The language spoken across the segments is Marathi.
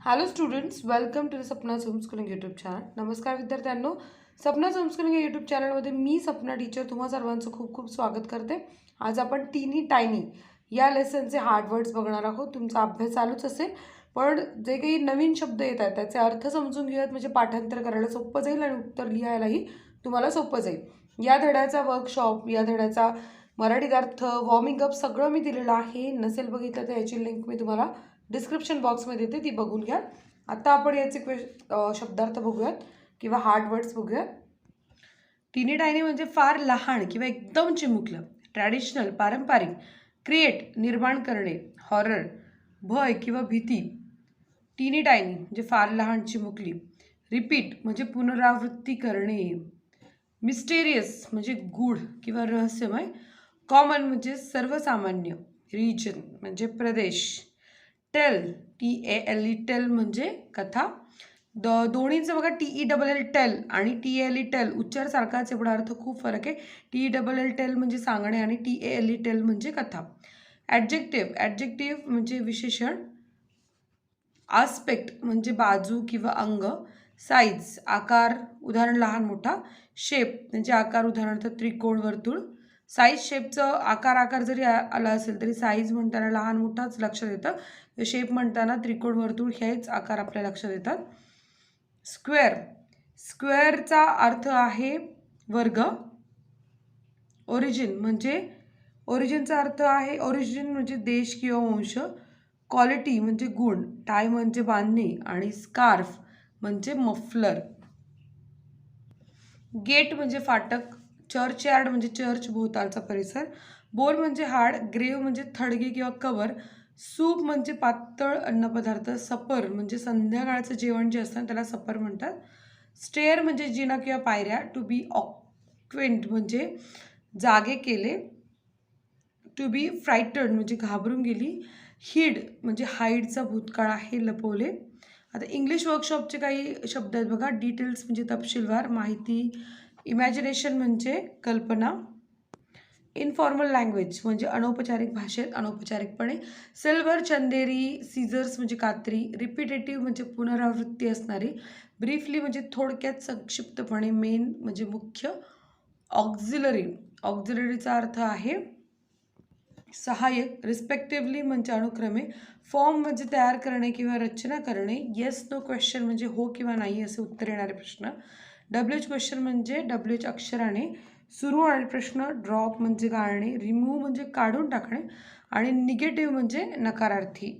Hello students welcome to the Sapna homeschooling YouTube channel नमस्कार विद्यार्थ्यांनो सपना होमस्कूलिंग या यूट्यूब चॅनलमध्ये मी सपना टीचर तुम्हा सर्वांचं खूप खूप स्वागत करते. आज आपण टीनी टायनी या लेसनचे हार्डवर्ड्स बघणार आहोत. तुमचा अभ्यास चालूच असेल. पण जे काही नवीन शब्द येत आहेत त्याचे अर्थ समजून घेऊयात. म्हणजे पाठांतर करायला सोपं जाईल आणि उत्तर लिहायलाही तुम्हाला सोपं जाईल. या धड्याचा वर्कशॉप या धड्याचा मराठीत अर्थ वॉर्मिंग अप सगळं मी दिलेलं आहे. नसेल बघितलं तर याची लिंक मी तुम्हाला डिस्क्रिप्शन बॉक्समध्ये देते ती बघून घ्या. आत्ता आपण याचे क्वे शब्दार्थ बघूयात किंवा हार्ड वर्ड्स बघूयात. टिनी डायनी म्हणजे फार लहान किंवा एकदम चिमुकलं. ट्रॅडिशनल पारंपरिक क्रिएट निर्माण करणे हॉरर भय किंवा भीती. टिनी डायनी म्हणजे फार लहान चिमुकली. रिपीट म्हणजे पुनरावृत्ती करणे. मिस्टेरियस म्हणजे गूढ किंवा रहस्यमय. कॉमन म्हणजे सर्वसामान्य. रिजन म्हणजे प्रदेश. Tale T A L E tale म्हणजे कथा. द दोन्हीचं बघा T E double L tell आणि टी एल ई टेल उच्चार सारखाच एवढा अर्थ खूप फरक आहे. T E double L tell म्हणजे सांगणे आणि T A L E tale म्हणजे कथा. ॲडजेक्टिव्ह ॲडजेक्टिव्ह म्हणजे विशेषण. आस्पेक्ट म्हणजे बाजू किंवा अंग. साईज आकार उदाहरण लहान मोठा. शेप म्हणजे आकार उदाहरणार्थ त्रिकोण वर्तुळ. साईज शेपचं आकार आकार जरी आला असेल तरी साईज म्हणताना लहान मोठाच लक्षात येतं शेप म्हणताना त्रिकोण वर्तुळ हेच आकार आपल्या लक्षात येतात. स्क्वेअर स्क्वेअरचा अर्थ आहे वर्ग. ओरिजिन म्हणजे ओरिजिनचा अर्थ आहे ओरिजिन म्हणजे देश किंवा वंश. क्वालिटी म्हणजे गुण. टाय म्हणजे बांधणे आणि स्कार्फ म्हणजे मफलर गेट म्हणजे फाटक. चर्च यार्ड म्हणजे चर्च भोवतालचा परिसर. बोल म्हणजे हाड ग्रेव म्हणजे थडगे किंवा कवर. सूप म्हणजे पातळ अन्नपदार्थ. सपर म्हणजे संध्याकाळचं जेवण जे असतं त्याला सपर म्हणतात. स्टेअर म्हणजे जिना किंवा पायऱ्या. टू बी ऑक्वेंट म्हणजे जागे केले. टू बी फ्रायटड म्हणजे घाबरून गेली. हिड म्हणजे हाईडचा भूतकाळ आहे लपवले. आता इंग्लिश वर्कशॉपचे काही शब्द आहेत बघा. डिटेल्स म्हणजे तपशीलवार माहिती इमॅजिनेशन म्हणजे कल्पना. इनफॉर्मल लँग्वेज म्हणजे अनौपचारिक भाषेत अनौपचारिकपणे. सिल्वर चंदेरी सीझर्स म्हणजे कात्री. रिपिटेटिव्ह म्हणजे पुनरावृत्ती असणारी. ब्रीफली म्हणजे थोडक्यात संक्षिप्तपणे मेन म्हणजे मुख्य. ऑक्झिलरी ऑक्झिलरीचा अर्थ आहे सहाय्यक. रिस्पेक्टिव्हली म्हणजे अनुक्रमे. फॉर्म म्हणजे तयार करणे किंवा रचना करणे. येस नो क्वेश्चन म्हणजे हो किंवा नाही असे उत्तर येणारे प्रश्न. डब्ल्यू एच क्वेश्चन म्हणजे डब्ल्यू एच अक्षराने. सुरू होणारे प्रश्न ड्रॉप म्हणजे गाळणे रिमूव्ह म्हणजे काढून टाकणे आणि निगेटिव्ह म्हणजे नकारार्थी.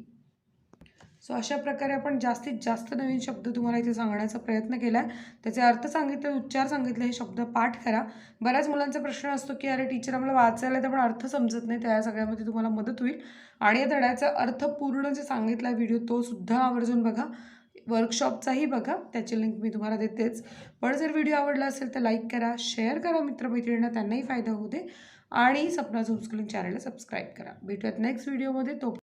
सो अशा प्रकारे आपण जास्तीत जास्त नवीन शब्द तुम्हाला इथे सांगण्याचा प्रयत्न केला आहे त्याचे अर्थ सांगितले उच्चार सांगितले हे शब्द पाठ करा. बऱ्याच मुलांचा प्रश्न असतो की अरे टीचर आम्हाला वाचायला तर पण अर्थ समजत नाही त्या सगळ्यामध्ये तुम्हाला मदत होईल. आणि या धड्याचा अर्थ पूर्ण जे सांगितला व्हिडिओ तो सुद्धा आवर्जून बघा. वर्कशॉपचाही बघा त्याची लिंक मी तुम्हाला देतेच. पण जर व्हिडिओ आवडला असेल तर लाईक करा शेअर करा मित्रमैत्रिणींना त्यांनाही फायदा होऊ दे. आणि सपना झोमस्कुलिंग चॅनलला सबस्क्राईब करा. भेटूयात नेक्स्ट व्हिडिओमध्ये तो